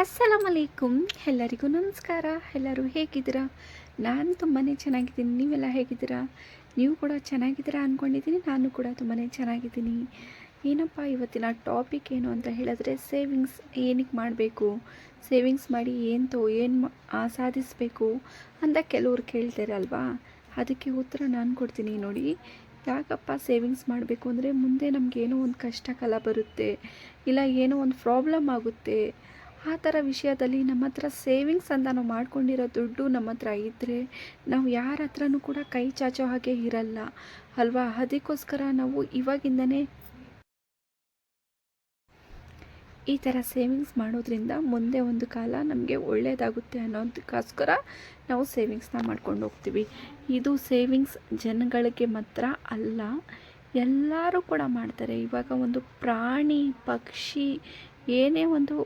ಅಸ್ಸಲಾಮ್ ಅಲೈಕುಮ್ ಎಲ್ಲರಿಗೂ ನಮಸ್ಕಾರ. ಎಲ್ಲರೂ ಹೇಗಿದ್ದೀರಾ? ನಾನು ತುಂಬಾ ಚೆನ್ನಾಗಿದ್ದೀನಿ. ನೀವೆಲ್ಲ ಹೇಗಿದ್ದೀರಾ? ನೀವು ಕೂಡ ಚೆನ್ನಾಗಿದ್ದೀರಾ ಅಂದ್ಕೊಂಡಿದ್ದೀನಿ ನಾನು ಕೂಡ ತುಂಬಾ ಚೆನ್ನಾಗಿದ್ದೀನಿ. ಏನಪ್ಪ ಇವತ್ತಿನ ಟಾಪಿಕ್ ಏನು ಅಂತ ಹೇಳಿದ್ರೆ ಸೇವಿಂಗ್ಸ್ ಏನಕ್ಕೆ ಮಾಡಬೇಕು? ಸೇವಿಂಗ್ಸ್ ಮಾಡಿ ಏನು ತೋ, ಏನು ಸಾಧಿಸಬೇಕು ಅಂತ ಕೆಲವ್ರು ಕೇಳ್ತಾರೆ ಅಲ್ವಾ ಅದಕ್ಕೆ ಉತ್ತರ ನಾನು ಕೊಡ್ತೀನಿ ನೋಡಿ. ಯಾಕಪ್ಪ ಸೇವಿಂಗ್ಸ್ ಮಾಡಬೇಕು ಅಂದರೆ ಮುಂದೆ ನಮಗೇನೋ ಒಂದು ಕಷ್ಟ ಕಾಲ ಬರುತ್ತೆ. ಇಲ್ಲ ಏನೋ ಒಂದು ಪ್ರಾಬ್ಲಮ್ ಆಗುತ್ತೆ. ಆ ಥರ ವಿಷಯದಲ್ಲಿ ನಮ್ಮ ಹತ್ರ ಸೇವಿಂಗ್ಸ್ ಅಂತ ನಾವು ಮಾಡ್ಕೊಂಡಿರೋ ದುಡ್ಡು ನಮ್ಮ ಹತ್ರ ಇದ್ದರೆ ನಾವು ಯಾರ ಹತ್ರನೂ ಕೂಡ ಕೈ ಚಾಚೋ ಹಾಗೆ ಇರಲ್ಲ, ಅಲ್ವಾ? ಅದಕ್ಕೋಸ್ಕರ ನಾವು ಇವಾಗಿಂದನೇ ಈ ಥರ ಸೇವಿಂಗ್ಸ್ ಮಾಡೋದ್ರಿಂದ ಮುಂದೆ ಒಂದು ಕಾಲ ನಮಗೆ ಒಳ್ಳೆಯದಾಗುತ್ತೆ ಅನ್ನೋದಕ್ಕೋಸ್ಕರ ನಾವು ಸೇವಿಂಗ್ಸ್ನ ಮಾಡ್ಕೊಂಡು ಹೋಗ್ತೀವಿ. ಇದು ಸೇವಿಂಗ್ಸ್ ಜನಗಳಿಗೆ ಮಾತ್ರ ಅಲ್ಲ, ಎಲ್ಲರೂ ಕೂಡ ಮಾಡ್ತಾರೆ. ಇವಾಗ ಒಂದು ಪ್ರಾಣಿ, ಪಕ್ಷಿ, ಏನೇ ಒಂದು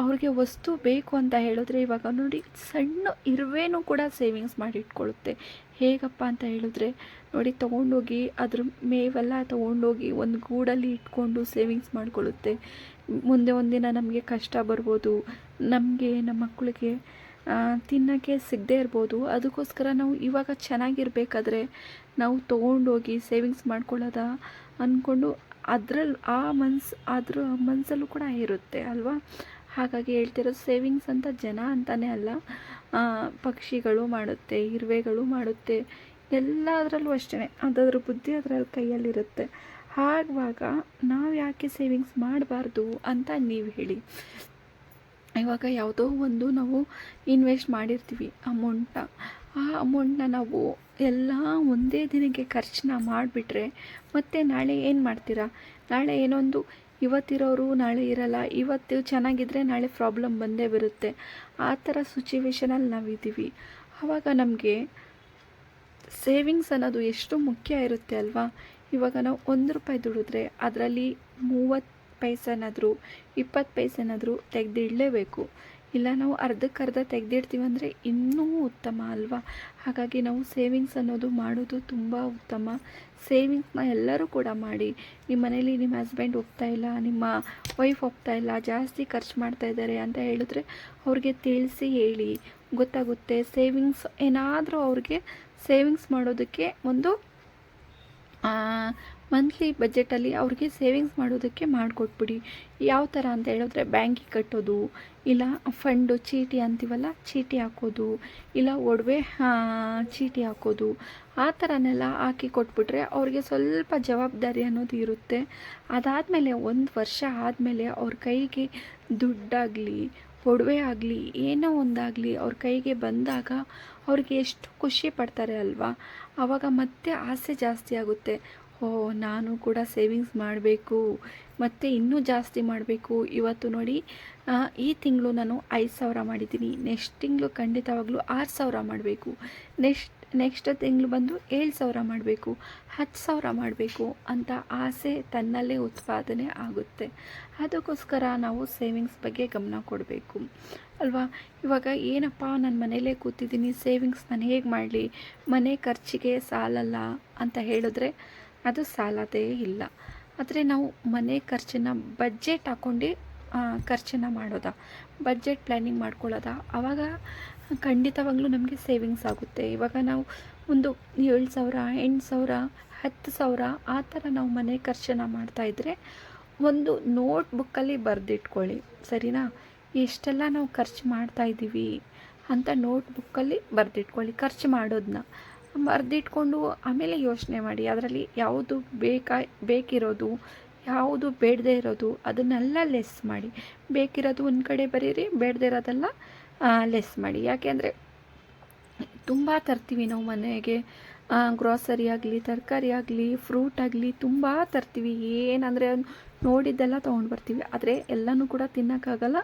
ಅವ್ರಿಗೆ ವಸ್ತು ಬೇಕು ಅಂತ ಹೇಳಿದ್ರೆ ಇವಾಗ ನೋಡಿ, ಸಣ್ಣ ಇರುವೆನೂ ಕೂಡ ಸೇವಿಂಗ್ಸ್ ಮಾಡಿ ಇಟ್ಕೊಳ್ಳುತ್ತೆ. ಹೇಗಪ್ಪ ಅಂತ ಹೇಳಿದ್ರೆ, ನೋಡಿ ತೊಗೊಂಡೋಗಿ ಅದ್ರ ಮೇವೆಲ್ಲ ತೊಗೊಂಡೋಗಿ ಒಂದು ಗೂಡಲ್ಲಿ ಇಟ್ಕೊಂಡು ಸೇವಿಂಗ್ಸ್ ಮಾಡಿಕೊಳ್ಳುತ್ತೆ. ಮುಂದೆ ಒಂದಿನ ನಮಗೆ ಕಷ್ಟ ಬರ್ಬೋದು, ನಮಗೆ, ನಮ್ಮ ಮಕ್ಕಳಿಗೆ ತಿನ್ನೋಕ್ಕೆ ಸಿಗದೇ ಇರ್ಬೋದು. ಅದಕ್ಕೋಸ್ಕರ ನಾವು ಇವಾಗ ಚೆನ್ನಾಗಿರ್ಬೇಕಾದ್ರೆ ನಾವು ತೊಗೊಂಡೋಗಿ ಸೇವಿಂಗ್ಸ್ ಮಾಡ್ಕೊಳ್ಳೋದ ಅಂದ್ಕೊಂಡು ಅದ್ರಲ್ಲಿ ಆ ಮನ್ಸು ಅದ್ರ ಮನಸ್ಸಲ್ಲೂ ಕೂಡ ಇರುತ್ತೆ ಅಲ್ವಾ? ಹಾಗಾಗಿ ಹೇಳ್ತಿರೋದು ಸೇವಿಂಗ್ಸ್ ಅಂತ ಜನ ಅಂತಲೇ ಅಲ್ಲ. ಪಕ್ಷಿಗಳು ಮಾಡುತ್ತೆ, ಇರುವೆಗಳು ಮಾಡುತ್ತೆ, ಎಲ್ಲದರಲ್ಲೂ ಅಷ್ಟೇ ಅದರ ಬುದ್ಧಿ ಅದರ ಕೈಯಲ್ಲಿರುತ್ತೆ. ಆಗುವಾಗ ನಾವು ಯಾಕೆ ಸೇವಿಂಗ್ಸ್ ಮಾಡಬಾರ್ದು ಅಂತ ನೀವು ಹೇಳಿ. ಇವಾಗ ಯಾವುದೋ ಒಂದು ನಾವು ಇನ್ವೆಸ್ಟ್ ಮಾಡಿರ್ತೀವಿ ಅಮೌಂಟ್ನ ಆ ಅಮೌಂಟನ್ನ ನಾವು ಎಲ್ಲ ಒಂದೇ ದಿನಕ್ಕೆ ಖರ್ಚನ್ನ ಮಾಡಿಬಿಟ್ರೆ ಮತ್ತೆ ನಾಳೆ ಏನು ಮಾಡ್ತೀರಾ? ನಾಳೆ ಏನೊಂದು ಇವತ್ತಿರೋರು ನಾಳೆ ಇರಲ್ಲ, ಇವತ್ತು ಚೆನ್ನಾಗಿದ್ದರೆ ನಾಳೆ ಪ್ರಾಬ್ಲಮ್ ಬಂದೇ ಬರುತ್ತೆ. ಆ ಥರ ಸಿಚುವೇಶನಲ್ಲಿ ನಾವಿದ್ದೀವಿ. ಆವಾಗ ನಮಗೆ ಸೇವಿಂಗ್ಸ್ ಅನ್ನೋದು ಎಷ್ಟು ಮುಖ್ಯ ಇರುತ್ತೆ ಅಲ್ವಾ? ಇವಾಗ ನಾವು ಒಂದು ರೂಪಾಯಿ ದುಡಿದ್ರೆ ಅದರಲ್ಲಿ ಮೂವತ್ತು ಪೈಸೆನಾದರೂ, ಇಪ್ಪತ್ತು ಪೈಸೆನಾದರೂ ತೆಗೆದಿಡಲೇಬೇಕು. ಇಲ್ಲ ನಾವು ಅರ್ಧಕ್ಕರ್ಧ ತೆಗೆದಿಡ್ತೀವಿ ಅಂದರೆ ಇನ್ನೂ ಉತ್ತಮ ಅಲ್ವಾ? ಹಾಗಾಗಿ ನಾವು ಸೇವಿಂಗ್ಸ್ ಅನ್ನೋದು ಮಾಡೋದು ತುಂಬ ಉತ್ತಮ. ಸೇವಿಂಗ್ಸ್ನ ಎಲ್ಲರೂ ಕೂಡ ಮಾಡಿ. ನಿಮ್ಮ ಮನೇಲಿ ನಿಮ್ಮ ಹಸ್ಬೆಂಡ್ ಹೋಗ್ತಾ ಇಲ್ಲ, ನಿಮ್ಮ ವೈಫ್ ಹೋಗ್ತಾ ಇಲ್ಲ, ಜಾಸ್ತಿ ಖರ್ಚು ಮಾಡ್ತಾ ಇದ್ದಾರೆ ಅಂತ ಹೇಳಿದ್ರೆ ಅವ್ರಿಗೆ ತಿಳಿಸಿ ಹೇಳಿ. ಗೊತ್ತಾಗುತ್ತೆ, ಸೇವಿಂಗ್ಸ್ ಏನಾದರೂ ಅವ್ರಿಗೆ ಸೇವಿಂಗ್ಸ್ ಮಾಡೋದಕ್ಕೆ ಒಂದು ಮಂತ್ಲಿ ಬಜೆಟಲ್ಲಿ ಅವ್ರಿಗೆ ಸೇವಿಂಗ್ಸ್ ಮಾಡೋದಕ್ಕೆ ಮಾಡಿಕೊಟ್ಬಿಡಿ. ಯಾವ ಥರ ಅಂತ ಹೇಳಿದ್ರೆ ಬ್ಯಾಂಕಿಗೆ ಕಟ್ಟೋದು, ಇಲ್ಲ ಫಂಡು ಚೀಟಿ ಅಂತೀವಲ್ಲ, ಚೀಟಿ ಹಾಕೋದು, ಇಲ್ಲ ಒಡವೆ ಚೀಟಿ ಹಾಕೋದು, ಆ ಥರನೆಲ್ಲ ಹಾಕಿ ಕೊಟ್ಬಿಟ್ರೆ ಅವ್ರಿಗೆ ಸ್ವಲ್ಪ ಜವಾಬ್ದಾರಿ ಅನ್ನೋದು ಇರುತ್ತೆ. ಅದಾದಮೇಲೆ ಒಂದು ವರ್ಷ ಆದಮೇಲೆ ಅವ್ರ ಕೈಗೆ ದುಡ್ಡಾಗಲಿ, ಒಡವೆ ಆಗಲಿ, ಏನೋ ಒಂದಾಗಲಿ ಅವ್ರ ಕೈಗೆ ಬಂದಾಗ ಅವ್ರಿಗೆ ಎಷ್ಟು ಖುಷಿ ಪಡ್ತಾರೆ ಅಲ್ವಾ? ಆವಾಗ ಮತ್ತೆ ಆಸೆ ಜಾಸ್ತಿ ಆಗುತ್ತೆ. ಓ, ನಾನು ಕೂಡ ಸೇವಿಂಗ್ಸ್ ಮಾಡಬೇಕು, ಮತ್ತು ಇನ್ನೂ ಜಾಸ್ತಿ ಮಾಡಬೇಕು. ಇವತ್ತು ನೋಡಿ ಈ ತಿಂಗಳು ನಾನು ಐದು ಸಾವಿರ ಮಾಡಿದ್ದೀನಿ. ನೆಕ್ಸ್ಟ್ ತಿಂಗಳು ಖಂಡಿತವಾಗ್ಲೂ ಆರು ಸಾವಿರ ಮಾಡಬೇಕು. ನೆಕ್ಸ್ಟ್ ನೆಕ್ಸ್ಟ್ ತಿಂಗಳು ಬಂದು ಏಳು ಸಾವಿರ ಮಾಡಬೇಕು. ಹತ್ತು ಸಾವಿರ ಮಾಡಬೇಕು ಅಂತ ಆಸೆ ತನ್ನಲ್ಲೇ ಉತ್ಪಾದನೆ ಆಗುತ್ತೆ. ಅದಕ್ಕೋಸ್ಕರ ನಾವು ಸೇವಿಂಗ್ಸ್ ಬಗ್ಗೆ ಗಮನ ಕೊಡಬೇಕು. ಅಲ್ವಾ? ಇವಾಗ ಏನಪ್ಪ, ನಾನು ಮನೇಲೇ ಕೂತಿದ್ದೀನಿ ಸೇವಿಂಗ್ಸ್ ನಾನು ಹೇಗೆ ಮಾಡಲಿ? ಮನೆ ಖರ್ಚಿಗೆ ಸಾಲಲ್ಲ ಅಂತ ಹೇಳಿದ್ರೆ ಅದು ಸಾಲದೇ ಇಲ್ಲ. ಆದರೆ ನಾವು ಮನೆ ಖರ್ಚನ್ನು ಬಜೆಟ್ ಹಾಕ್ಕೊಂಡು ಖರ್ಚನ್ನು ಮಾಡೋದ? ಬಜೆಟ್ ಪ್ಲ್ಯಾನಿಂಗ್ ಮಾಡ್ಕೊಳ್ಳೋದ? ಆವಾಗ ಖಂಡಿತವಾಗ್ಲೂ ನಮಗೆ ಸೇವಿಂಗ್ಸ್ ಆಗುತ್ತೆ. ಇವಾಗ ನಾವು ಒಂದು ಏಳು ಸಾವಿರ, ಎಂಟು ಸಾವಿರ, ಹತ್ತು ಸಾವಿರ ಆ ಥರ ನಾವು ಮನೆ ಖರ್ಚನ್ನು ಮಾಡ್ತಾಯಿದ್ರೆ ಒಂದು ನೋಟ್ ಬುಕ್ಕಲ್ಲಿ ಬರೆದಿಟ್ಕೊಳ್ಳಿ. ಸರಿನಾ? ಎಷ್ಟೆಲ್ಲ ನಾವು ಖರ್ಚು ಮಾಡ್ತಾಯಿದ್ದೀವಿ ಅಂತ ನೋಟ್ ಬುಕ್ಕಲ್ಲಿ ಬರೆದಿಟ್ಕೊಳ್ಳಿ. ಖರ್ಚು ಮಾಡೋದನ್ನ ಬರೆದಿಟ್ಕೊಂಡು ಆಮೇಲೆ ಯೋಚನೆ ಮಾಡಿ, ಅದರಲ್ಲಿ ಯಾವುದು ಬೇಕಾ, ಬೇಕಿರೋದು, ಯಾವುದು ಬೇಡದೇ ಇರೋದು, ಅದನ್ನೆಲ್ಲ ಲೆಸ್ ಮಾಡಿ. ಬೇಕಿರೋದು ಒಂದು ಕಡೆ ಬರೀರಿ, ಬೇಡದೇ ಇರೋದೆಲ್ಲ ಲೆಸ್ ಮಾಡಿ. ಯಾಕೆಂದರೆ ತುಂಬ ತರ್ತೀವಿ ನಾವು ಮನೆಗೆ ಗ್ರಾಸರಿ ಆಗಲಿ, ತರಕಾರಿ ಆಗಲಿ ಫ್ರೂಟ್ ಆಗಲಿ, ತುಂಬ ತರ್ತೀವಿ. ಏನಂದರೆ ನೋಡಿದ್ದೆಲ್ಲ ತೊಗೊಂಡು ಬರ್ತೀವಿ. ಆದರೆ ಎಲ್ಲನೂ ಕೂಡ ತಿನ್ನೋಕ್ಕಾಗಲ್ಲ,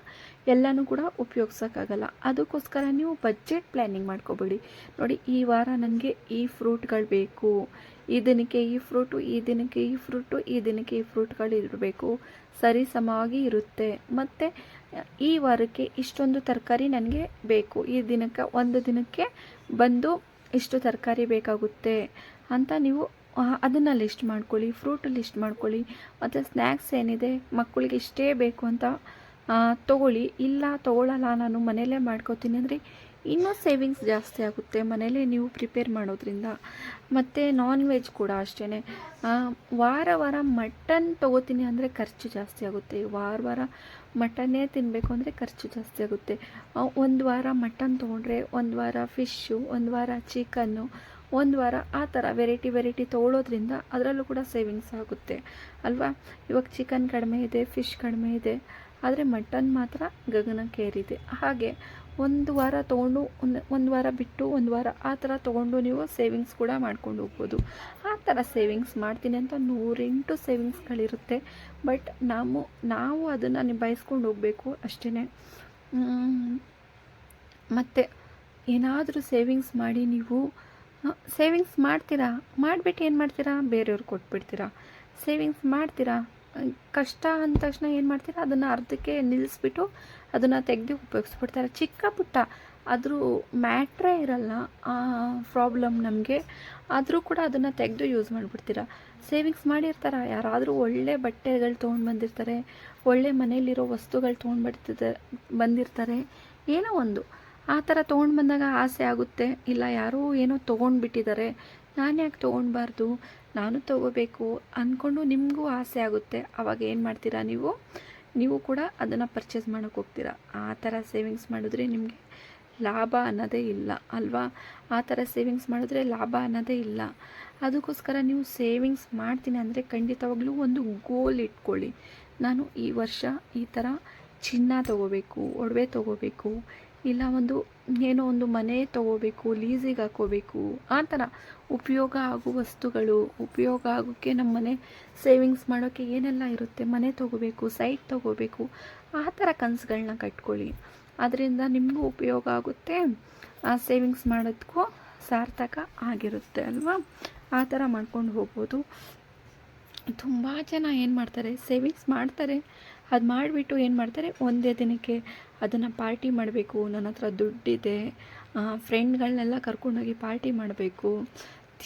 ಎಲ್ಲನೂ ಕೂಡ ಉಪಯೋಗ್ಸೋಕ್ಕಾಗಲ್ಲ. ಅದಕ್ಕೋಸ್ಕರ ನೀವು ಬಜೆಟ್ ಪ್ಲ್ಯಾನಿಂಗ್ ಮಾಡ್ಕೊಬೇಡಿ. ನೋಡಿ, ಈ ವಾರ ನನಗೆ ಈ ಫ್ರೂಟ್ಗಳು ಬೇಕು, ಈ ದಿನಕ್ಕೆ ಈ ಫ್ರೂಟು ಈ ದಿನಕ್ಕೆ ಈ ಫ್ರೂಟು ಈ ದಿನಕ್ಕೆ ಈ ಫ್ರೂಟ್ಗಳು ಇರಬೇಕು. ಸರಿ ಸಮವಾಗಿ ಇರುತ್ತೆ. ಮತ್ತು ಈ ವಾರಕ್ಕೆ ಇಷ್ಟೊಂದು ತರಕಾರಿ ನನಗೆ ಬೇಕು. ಈ ದಿನಕ್ಕೆ, ಒಂದು ದಿನಕ್ಕೆ ಬಂದು ಇಷ್ಟು ತರಕಾರಿ ಬೇಕಾಗುತ್ತೆ ಅಂತ ನೀವು ಅದನ್ನು ಲಿಸ್ಟ್ ಮಾಡ್ಕೊಳ್ಳಿ ಫ್ರೂಟ್ ಲಿಸ್ಟ್ ಮಾಡ್ಕೊಳ್ಳಿ, ಮತ್ತು ಸ್ನ್ಯಾಕ್ಸ್ ಏನಿದೆ, ಮಕ್ಕಳಿಗೆ ಇಷ್ಟೇ ಬೇಕು ಅಂತ ತಗೊಳ್ಳಿ. ಇಲ್ಲ ತೊಗೊಳ್ಳಲ್ಲ ನಾನು ಮನೆಯಲ್ಲೇ ಮಾಡ್ಕೋತೀನಿ ಅಂದರೆ ಇನ್ನೂ ಸೇವಿಂಗ್ಸ್ ಜಾಸ್ತಿ ಆಗುತ್ತೆ ಮನೆಯಲ್ಲೇ ನೀವು ಪ್ರಿಪೇರ್ ಮಾಡೋದ್ರಿಂದ. ಮತ್ತು ನಾನ್ ವೆಜ್ ಕೂಡ ಅಷ್ಟೇ ವಾರ ವಾರ ಮಟನ್ ತೊಗೋತೀನಿ ಅಂದರೆ ಖರ್ಚು ಜಾಸ್ತಿ ಆಗುತ್ತೆ. ವಾರ ವಾರ ಮಟನ್ನೇ ತಿನ್ನಬೇಕು ಅಂದರೆ ಖರ್ಚು ಜಾಸ್ತಿ ಆಗುತ್ತೆ. ಒಂದು ವಾರ ಮಟನ್ ತೊಗೊಂಡ್ರೆ ಒಂದು ವಾರ ಫಿಶ್ಶು ಒಂದು ವಾರ ಚಿಕನ್ನು ಒಂದು ವಾರ ಆ ಥರ ವೆರೈಟಿ ವೆರೈಟಿ ತೊಗೊಳ್ಳೋದ್ರಿಂದ ಅದರಲ್ಲೂ ಕೂಡ ಸೇವಿಂಗ್ಸ್ ಆಗುತ್ತೆ. ಅಲ್ವಾ? ಇವಾಗ ಚಿಕನ್ ಕಡಿಮೆ ಇದೆ ಫಿಶ್ ಕಡಿಮೆ ಇದೆ, ಆದರೆ ಮಟನ್ ಮಾತ್ರ ಗಗನಕ್ಕೇರಿದೆ ಹಾಗೆ ಒಂದು ವಾರ ತೊಗೊಂಡು ಒಂದು ಒಂದು ವಾರ ಬಿಟ್ಟು ಒಂದು ವಾರ ಆ ಥರ ತೊಗೊಂಡು ನೀವು ಸೇವಿಂಗ್ಸ್ ಕೂಡ ಮಾಡ್ಕೊಂಡು ಹೋಗ್ಬೋದು. ಆ ಥರ ಸೇವಿಂಗ್ಸ್ ಮಾಡ್ತೀನಿ ಅಂತ ನೂರೆಂಟು ಸೇವಿಂಗ್ಸ್ಗಳಿರುತ್ತೆ ಬಟ್ ನಾವು ನಾವು ಅದನ್ನು ನಿಭಾಯಿಸ್ಕೊಂಡು ಹೋಗಬೇಕು ಅಷ್ಟೇ ಮತ್ತು ಏನಾದರೂ ಸೇವಿಂಗ್ಸ್ ಮಾಡಿ ನೀವು ಸೇವಿಂಗ್ಸ್ ಮಾಡ್ತೀರಾ? ಮಾಡಿಬಿಟ್ಟು ಏನು ಮಾಡ್ತೀರಾ? ಬೇರೆಯವ್ರಿಗೆ ಕೊಟ್ಬಿಡ್ತೀರಾ? ಸೇವಿಂಗ್ಸ್ ಮಾಡ್ತೀರಾ? ಕಷ್ಟ ಅಂದ ತಕ್ಷಣ ಏನು ಮಾಡ್ತೀರಾ? ಅದನ್ನು ಅರ್ಧಕ್ಕೆ ನಿಲ್ಲಿಸ್ಬಿಟ್ಟು ಅದನ್ನು ತೆಗೆದು ಉಪಯೋಗಿಸ್ಬಿಡ್ತಾರೆ. ಚಿಕ್ಕ ಪುಟ್ಟ, ಆದರೂ ಮ್ಯಾಟ್ರೇ ಇರಲ್ಲ ಆ ಪ್ರಾಬ್ಲಮ್ ನಮಗೆ. ಆದರೂ ಕೂಡ ಅದನ್ನು ತೆಗೆದು ಯೂಸ್ ಮಾಡಿಬಿಡ್ತೀರಾ? ಸೇವಿಂಗ್ಸ್ ಮಾಡಿರ್ತಾರ. ಯಾರಾದರೂ ಒಳ್ಳೆ ಬಟ್ಟೆಗಳು ತೊಗೊಂಡು ಬಂದಿರ್ತಾರೆ. ಒಳ್ಳೆ ಮನೆಯಲ್ಲಿರೋ ವಸ್ತುಗಳು ತೊಗೊಂಡು ಬಂದಿರ್ತಾರೆ. ಏನೋ ಒಂದು. ಆ ಥರ ತೊಗೊಂಡು ಬಂದಾಗ ಆಸೆ ಆಗುತ್ತೆ. ಇಲ್ಲ, ಯಾರೋ ಏನೋ ತೊಗೊಂಡ್ಬಿಟ್ಟಿದ್ದಾರೆ ನಾನು ಯಾಕೆ ತೊಗೊಳ್ಬಾರ್ದು ನಾನು ತೊಗೋಬೇಕು ಅಂದ್ಕೊಂಡು ನಿಮಗೂ ಆಸೆ ಆಗುತ್ತೆ. ಅವಾಗ ಏನು ಮಾಡ್ತೀರಾ ನೀವು? ನೀವು ಕೂಡ ಅದನ್ನು ಪರ್ಚೇಸ್ ಮಾಡೋಕೆ ಹೋಗ್ತೀರಾ. ಆ ಥರ ಸೇವಿಂಗ್ಸ್ ಮಾಡಿದ್ರೆ ನಿಮಗೆ ಲಾಭ ಅನ್ನೋದೇ ಇಲ್ಲ, ಅಲ್ವಾ? ಆ ಥರ ಸೇವಿಂಗ್ಸ್ ಮಾಡಿದ್ರೆ ಲಾಭ ಅನ್ನೋದೇ ಇಲ್ಲ. ಅದಕ್ಕೋಸ್ಕರ ನೀವು ಸೇವಿಂಗ್ಸ್ ಮಾಡ್ತೀನಿ ಅಂದರೆ ಖಂಡಿತವಾಗ್ಲೂ ಒಂದು ಗೋಲ್ ಇಟ್ಕೊಳ್ಳಿ. ನಾನು ಈ ವರ್ಷ ಈ ಥರ ಚಿನ್ನ ತೊಗೋಬೇಕು, ಒಡವೆ ತೊಗೋಬೇಕು ಇಲ್ಲ, ಒಂದು ಏನೋ ಒಂದು ಮನೆ ತಗೋಬೇಕು ಲೀಸಿಗೆ ಹಾಕೋಬೇಕು, ಆ ಥರ ಉಪಯೋಗ ಆಗೋ ವಸ್ತುಗಳು, ಉಪಯೋಗ ಆಗೋಕ್ಕೆ ನಮ್ಮ ಮನೆ ಸೇವಿಂಗ್ಸ್ ಮಾಡೋಕ್ಕೆ ಏನೆಲ್ಲ ಇರುತ್ತೆ? ಮನೆ ತೊಗೋಬೇಕು ಸೈಟ್ ತೊಗೋಬೇಕು, ಆ ಥರ ಕನಸುಗಳನ್ನ ಕಟ್ಕೊಳ್ಳಿ. ಅದರಿಂದ ನಿಮಗೂ ಉಪಯೋಗ ಆಗುತ್ತೆ. ಆ ಸೇವಿಂಗ್ಸ್ ಮಾಡೋದಕ್ಕೂ ಸಾರ್ಥಕ ಆಗಿರುತ್ತೆ ಅಲ್ವಾ? ಆ ಥರ ಮಾಡ್ಕೊಂಡು ಹೋಗ್ಬೋದು. ತುಂಬ ಜನ ಏನು ಮಾಡ್ತಾರೆ? ಸೇವಿಂಗ್ಸ್ ಮಾಡ್ತಾರೆ. ಅದು ಮಾಡಿಬಿಟ್ಟು ಏನು ಮಾಡ್ತಾರೆ, ಒಂದೇ ದಿನಕ್ಕೆ ಅದನ್ನು ಪಾರ್ಟಿ ಮಾಡಬೇಕು, ನನ್ನ ಹತ್ರ ದುಡ್ಡಿದೆ ಫ್ರೆಂಡ್ಗಳನ್ನೆಲ್ಲ ಕರ್ಕೊಂಡೋಗಿ ಪಾರ್ಟಿ ಮಾಡಬೇಕು,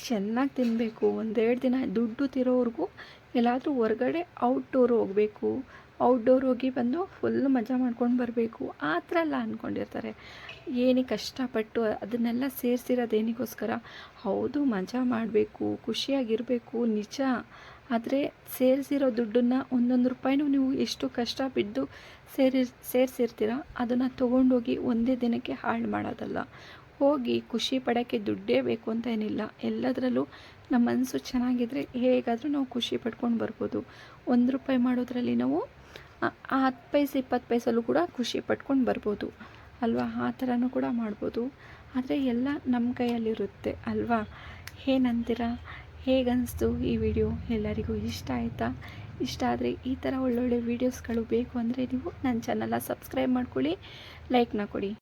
ಚೆನ್ನಾಗಿ ತಿನ್ನಬೇಕು ಒಂದೆರಡು ದಿನ ದುಡ್ಡು ತಿರೋವರೆಗೂ ಎಲ್ಲಾದರೂ ಹೊರಗಡೆ ಔಟ್ಡೋರ್ ಹೋಗಬೇಕು ಔಟ್ಡೋರ್ ಹೋಗಿ ಬಂದು ಫುಲ್ ಮಜಾ ಮಾಡ್ಕೊಂಡು ಬರಬೇಕು, ಆ ಥರ ಎಲ್ಲ ಅಂದ್ಕೊಂಡಿರ್ತಾರೆ ಏನೇ ಕಷ್ಟಪಟ್ಟು ಅದನ್ನೆಲ್ಲ ಸೇರಿಸಿರೋದೇನಿಗೋಸ್ಕರ, ಹೌದು ಮಜಾ ಮಾಡಬೇಕು, ಖುಷಿಯಾಗಿರಬೇಕು, ನಿಜ. ಆದರೆ ಸೇರಿಸಿರೋ ದುಡ್ಡನ್ನು ಒಂದೊಂದು ರೂಪಾಯಿನೂ ನೀವು ಎಷ್ಟು ಕಷ್ಟ ಬಿದ್ದು ಸೇರಿ, ಸೇರಿಸಿರ್ತೀರ ಅದನ್ನು ತೊಗೊಂಡೋಗಿ ಒಂದೇ ದಿನಕ್ಕೆ ಹಾಳು ಮಾಡೋದಲ್ಲ. ಹೋಗಿ ಖುಷಿ ಪಡೋಕ್ಕೆ ದುಡ್ಡೇ ಬೇಕು ಅಂತ ಏನಿಲ್ಲ. ಎಲ್ಲದರಲ್ಲೂ ನಮ್ಮ ಮನಸ್ಸು ಚೆನ್ನಾಗಿದ್ದರೆ ಹೇಗಾದರೂ ನಾವು ಖುಷಿ ಪಡ್ಕೊಂಡು ಬರ್ಬೋದು. ಒಂದು ರೂಪಾಯಿ ಮಾಡೋದ್ರಲ್ಲಿ ನಾವು ಹತ್ತು ಪೈಸೆ ಇಪ್ಪತ್ತು ಪೈಸಲ್ಲೂ ಕೂಡ ಖುಷಿ ಪಡ್ಕೊಂಡು ಬರ್ಬೋದು. ಅಲ್ವಾ? ಆ ಥರನೂ ಕೂಡ ಮಾಡ್ಬೋದು. ಆದರೆ ಎಲ್ಲ ನಮ್ಮ ಕೈಯಲ್ಲಿರುತ್ತೆ. ಅಲ್ವಾ? ಏನಂತೀರಾ? ಹೇಗನ್ನಿಸ್ತು ಈ ವಿಡಿಯೋ ಎಲ್ಲರಿಗೂ ಇಷ್ಟ ಆಯಿತಾ? ಇಷ್ಟ ಆದರೆ ಈ ಥರ ಒಳ್ಳೊಳ್ಳೆ ವೀಡಿಯೋಸ್ಗಳು ಬೇಕು ಅಂದರೆ ನೀವು ನನ್ನ ಚಾನಲ್ನ ಸಬ್ಸ್ಕ್ರೈಬ್ ಮಾಡ್ಕೊಳ್ಳಿ ಲೈಕ್ನ ಕೊಡಿ.